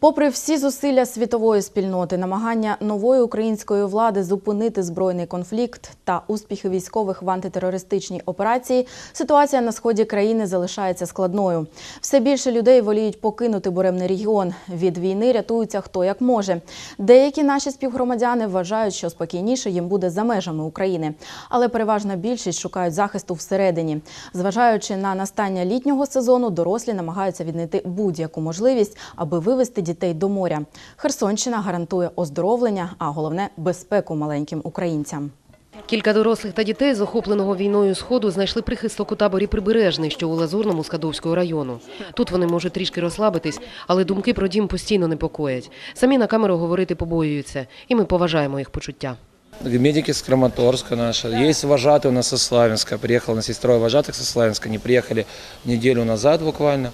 Попри всі зусилля світової спільноти, намагання нової української влади зупинити збройний конфлікт та успіхи військових в антитерористичній операції, ситуація на сході країни залишається складною. Все більше людей воліють покинути буремний регіон. Від війни рятуються хто як може. Деякі наші співгромадяни вважають, що спокійніше їм буде за межами України, але переважна більшість шукають захисту всередині. Зважаючи на настання літнього сезону, дорослі намагаються віднайти будь-яку можливість, аби вивести дітей до моря. Херсонщина гарантує оздоровлення, а головне безпеку маленьким українцям. Кілька дорослих та дітей з охопленого війною сходу знайшли прихисток у таборі Прибережний, що у Лазурному Скадовського району. Тут вони можуть трішки розслабитись, але думки про дім постійно непокоять. Самі на камеру говорити побоюються, і ми поважаємо їх почуття. Медики с Краматорска наши. Есть вожатый у нас со Славянска. Приехал у нас есть трое вожатых со Славянска. Они приехали неделю назад буквально.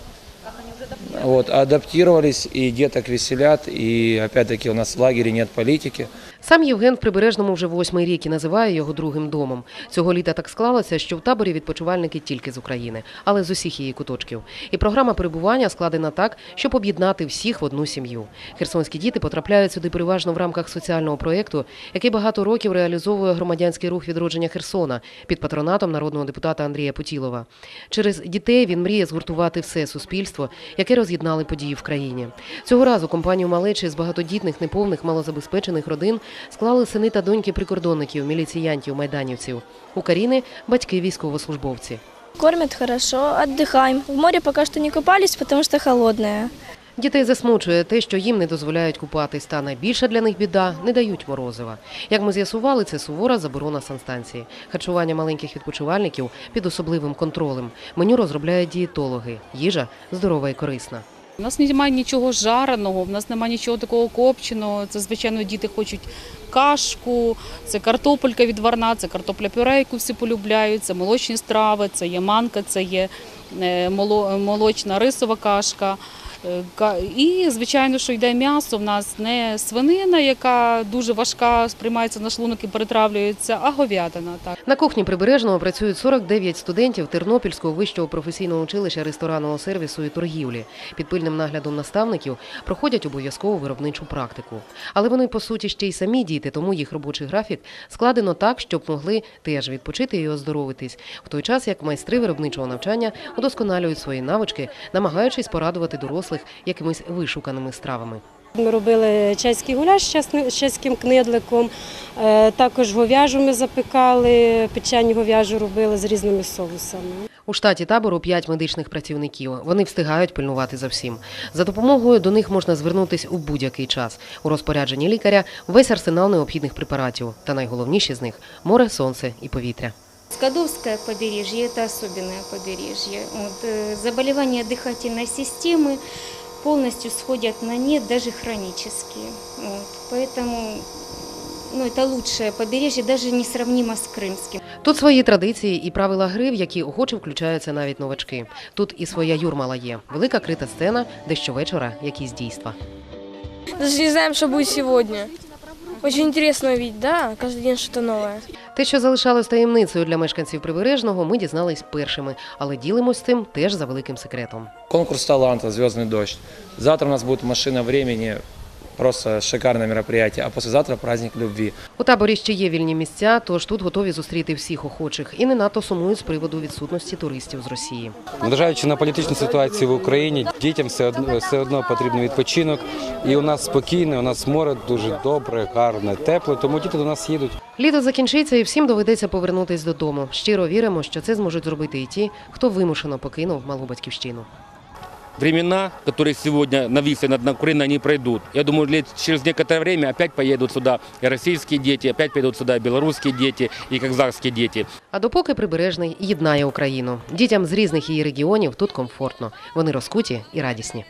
Вот, адаптировались, и деток веселят, и опять-таки у нас в лагере нет политики. Сам Євген в Прибережному вже восьмий рік і називає його другим домом. Цього літа так склалося, що в таборі відпочивальники тільки з України, але з усіх її куточків. І програма перебування складена так, щоб об'єднати всіх в одну сім'ю. Херсонські діти потрапляють сюди переважно в рамках соціального проєкту, який багато років реалізовує громадянський рух відродження Херсона під патронатом народного депутата Андрія Путілова. Через дітей він мріє згуртувати все суспільство, яке роз'єднали події в країні. Цього разу компанію малечі з багатодітних, неповних, малозабезпечених родин склали сини та доньки прикордонників, міліціянтів, майданівців. У Каріни батьки військовослужбовці. Кормят хорошо, отдыхаем. В море пока что не купались, потому что холодное. Дітей засмучує те, що їм не дозволяють купатись, та найбільша для них біда не дають морозива. Як ми з'ясували, це сувора заборона санстанції. Харчування маленьких відпочивальників під особливим контролем. Меню розробляють дієтологи. Їжа здорова і корисна. У нас немає нічого жареного, в нас немає нічого такого копченого. Це, звичайно, діти хочуть кашку, це картопелька відварна, це картопля пюре, яку всі полюбляють, це молочні страви, це є манка, це є е, молочна рисова кашка. Е, І, звичайно, що йде м'ясо. В нас не свинина, яка дуже важка, сприймається на шлунок і перетравлюється, а говядина. Так. На кухні прибережного працюють 49 студентів Тернопільського вищого професійного училища ресторанного сервісу і торгівлі. Під пильним наглядом наставників проходять обов'язкову виробничу практику. Але вони по суті ще й самі діти, тому їх робочий графік складено так, щоб могли теж відпочити і оздоровитись, в той час як майстри виробничого навчання удосконалюють свої навички, намагаючись порадувати дорослих якимись вишуканими стравами. Ми робили чеський гуляш з чеським книдликом, е, також говяжу ми запекали, печені говяжу робили з різними соусами. У штаті табору п'ять медичних працівників. Вони встигають пильнувати за всім. За допомогою до них можна звернутись у будь-який час. У розпорядженні лікаря весь арсенал необхідних препаратів. Та найголовніші з них море, сонце і повітря. Скадовское побережье – это особенное побережье. Вот, э, заболевания дыхательной системы полностью сходят на нет, даже хронические. Вот, поэтому ну, это лучшее побережье, даже несравнимо с крымским. Тут свої традиції і правила гри, в які охоче включаються навіть новачки. Тут і своя юрмала є. Велика крита сцена, де щовечора якісь дійства. Даже не знаем, что будет сегодня. Очень цікаво увидеть, да? Кожен день щось нове. Те, що залишалось таємницею для мешканців прибережного, ми дізнались першими, але ділимось цим теж за великим секретом. Конкурс таланта, зв'язний дощ. Завтра у нас буде «Машина времени». Просто шикарное мероприятие. А послезавтра праздник любви. У таборі ще є вільні місця, тож тут готові зустріти всіх охочих і не надто сумують з приводу відсутності туристів з Росії. Незважаючи на політичну ситуацію в Україні, дітям все одно, все одно потрібен відпочинок. І у нас спокійне, у нас море дуже добре, гарне, тепле, тому діти до нас їдуть. Літо закінчиться і всім доведеться повернутись додому. Щиро віримо, що це зможуть зробити і ті, хто вимушено покинув малу батьківщину. Времена, которые сегодня нависли над Украиной, они пройдут. Я думаю, лет через некоторое время опять поедут сюда и российские дети, опять поедут сюда и белорусские дети, и казахские дети. А допоки прибережний єднає Україну. Дітям з різних її регіонів тут комфортно. Вони розкуті і радісні.